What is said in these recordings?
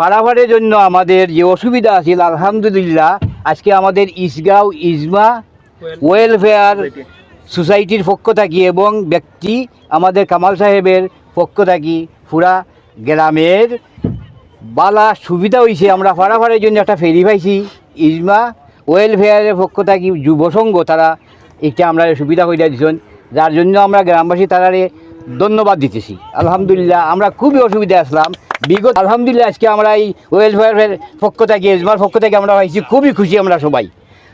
পারাভারের জন্য আমাদের যে অসুবিধা আছিল, আলহামদুলিল্লাহ, আজকে আমাদের ইসগাঁও ইজমা ওয়েলফেয়ার সোসাইটির পক্ষ থাকি এবং ব্যক্তি আমাদের কামাল সাহেবের পক্ষ থাকি পুরা গ্রামের বালা সুবিধা হয়েছে আমরা ফাড়াফাড়ের জন্য একটা ফেরি পাইছি, ইজমা ওয়েলফেয়ারের পক্ষ থাকি যুব সংঘ, তারা এটা আমরা সুবিধা করে দিচ্ছেন যার জন্য আমরা গ্রামবাসী তারারে ধন্যবাদ দিতেছি। আলহামদুলিল্লাহ, আমরা খুবই অসুবিধা আসলাম। বিগত আলহামদুলিল্লাহ আজকে আমরা এই ওয়েলফেয়ারের পক্ষ থেকে ইজমার পক্ষ থেকে আমরা পাইছি, খুবই খুশি আমরা সবাই।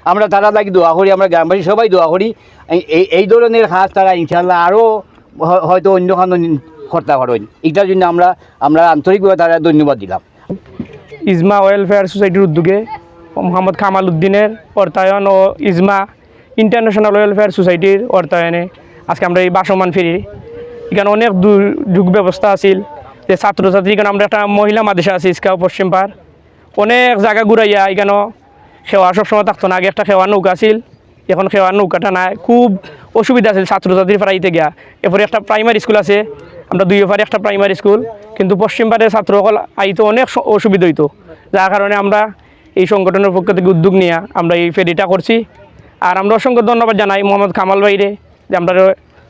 আমরা তারা লাগি দোয়া করি, আমরা গ্রামবাসী সবাই দোয়া করি। এই- এই এই ধরনের কাজ তারা ইনশাল্লাহ আরও হয়তো অন্য কোনো কর্তা করেন। এটার জন্য আমরা আমরা আন্তরিকভাবে তারা ধন্যবাদ দিলাম। ইজমা ওয়েলফেয়ার সোসাইটির উদ্যোগে মোহাম্মদ কামাল উদ্দিনের অর্থায়ন ও ইজমা ইন্টারন্যাশনাল ওয়েলফেয়ার সোসাইটির অর্থায়নে আজকে আমরা এই বাসমান ফিরি। এখানে অনেক দুর্যোগ ব্যবস্থা আছিল। যে ছাত্রছাত্রী এখানে আমরা একটা মহিলা মাদেশা আছি, ইস্কাও পশ্চিম পার অনেক জায়গা ঘুরাইয়া এখানে সেওয়া সবসময় থাকতো না। আগে একটা সেওয়ার নৌকা আছিল, এখন সেওয়ার নৌকাটা নাই। খুব অসুবিধা আছিল ছাত্রছাত্রীর ফারাইতে গিয়া। এরপরে একটা প্রাইমারি স্কুল আছে, আমরা দুই পারে একটা প্রাইমারি স্কুল। কিন্তু পশ্চিম পাড়ের ছাত্রসকল আইতে অনেক অসুবিধা হইতো। যার কারণে আমরা এই সংগঠনের পক্ষ থেকে উদ্যোগ নিয়ে আমরা এই ফেরিটা করছি। আর আমরা অসংখ্য ধন্যবাদ জানাই মোহাম্মদ কামাল ভাইরে, যে আমরা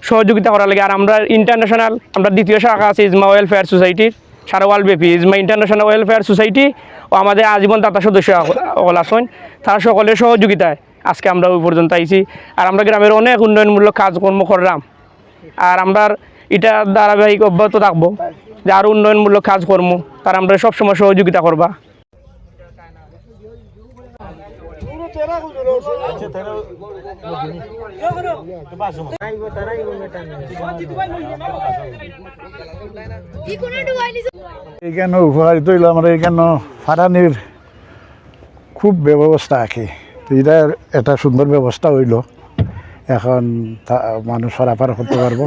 সহযোগিতা করার লাগে। আর আমরা ইন্টারন্যাশনাল আমরা দ্বিতীয় শাখা আছে ইজমা ওয়েলফেয়ার সোসাইটির সারা ওয়ার্ল্ড ব্যাপী। ইজমা ইন্টারন্যাশনাল ওয়েলফেয়ার সোসাইটি ও আমাদের আজীবন দাতা সদস্য সকল আসন তারা সকলের সহযোগিতায় আজকে আমরা ওই পর্যন্ত আইছি। আর আমরা গ্রামের অনেক উন্নয়নমূলক কাজকর্ম করলাম। আর আমরা এটা ধারাবাহিক অব্যাহত থাকব যে আরও উন্নয়নমূলক কাজকর্ম, তারা আমরা সবসময় সহযোগিতা করবা। এখানে উপকারিত হইল আমরা এখানে ফারানির খুব ব্যবস্থা আছে। তো এটা একটা সুন্দর ব্যবস্থা হইল। এখন মানুষ ফারাফার করতে পারব।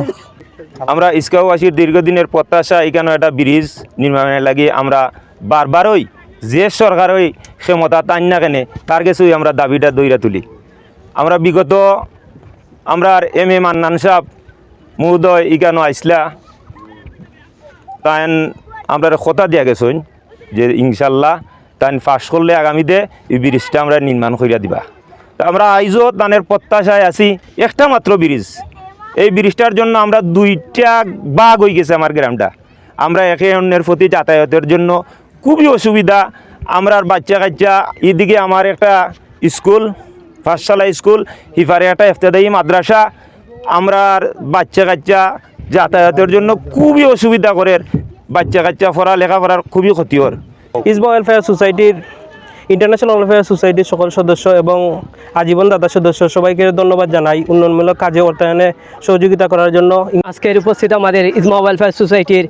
আমরা ইস্কাওয়াসীর দীর্ঘদিনের প্রত্যাশা এখানে একটা ব্রিজ নির্মাণের লাগি আমরা বারবারই যে সরকার ওই ক্ষমতা তাই না কেনে, তার কাছেই আমরা দাবিটা দইরা তুলি। আমরা বিগত আমরা এম এ মান্নান সাহ মহোদয় ইকানো আইসলা, তাইন আমরা কথা দিয়া গেছইন, যে ইনশাল্লাহ তাইন পাশ করলে আগামীতে এই ব্রিজটা আমরা নির্মাণ করিয়া দিবা। তা আমরা আইজও তানের প্রত্যাশায় আছি, একটা মাত্র ব্রিজ। এই ব্রিজটার জন্য আমরা দুইটা বাঘ হয়ে গেছে আমার গ্রামটা। আমরা একে অন্যের প্রতি যাতায়াতের জন্য খুবই অসুবিধা। আমরার বাচ্চা কাচ্চা এদিকে আমার একটা স্কুল পাঠশালা স্কুল হিফারে একটা এফতেদায়ী মাদ্রাসা। আমরার বাচ্চা কাচ্চা যাতায়াতের জন্য খুবই অসুবিধা করে। বাচ্চা কাচ্চা পড়া লেখাপড়ার খুবই ক্ষতিকর ইসবা ওয়েলফেয়ার সোসাইটির ইন্টারন্যাশনাল ওয়েলফেয়ার সোসাইটির সকল সদস্য এবং আজীবন দাতা সদস্য সবাইকে ধন্যবাদ জানাই উন্নয়নমূলক কাজে অর্থায়নে সহযোগিতা করার জন্য। আজকের উপস্থিত আমাদের ইসমা ওয়েলফেয়ার সোসাইটির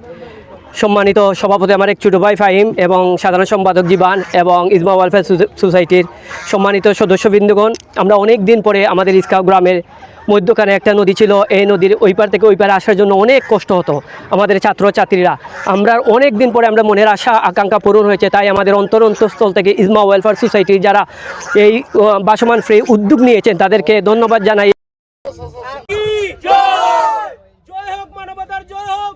সম্মানিত সভাপতি আমার এক ছোটো ভাই ফাহিম এবং সাধারণ সম্পাদক জীবান এবং ইসমা ওয়েলফেয়ার সোসাইটির সম্মানিত সদস্যবৃন্দগণ, আমরা অনেক দিন পরে আমাদের ইস্কাও গ্রামের মধ্যখানে একটা নদী ছিল। এই নদীর ওই পার থেকে ওই পারে আসার জন্য অনেক কষ্ট হতো আমাদের ছাত্রছাত্রীরা। আমরা অনেক দিন পরে আমরা মনের আশা, আকাঙ্ক্ষা পূরণ হয়েছে, তাই আমাদের অন্তর অন্তঃস্থল থেকে ইসমা ওয়েলফেয়ার সোসাইটির যারা এই বাসমান ফ্রি উদ্যোগ নিয়েছেন, তাদেরকে ধন্যবাদ জানাই। জয়! হোক মানবতার, জয় হোক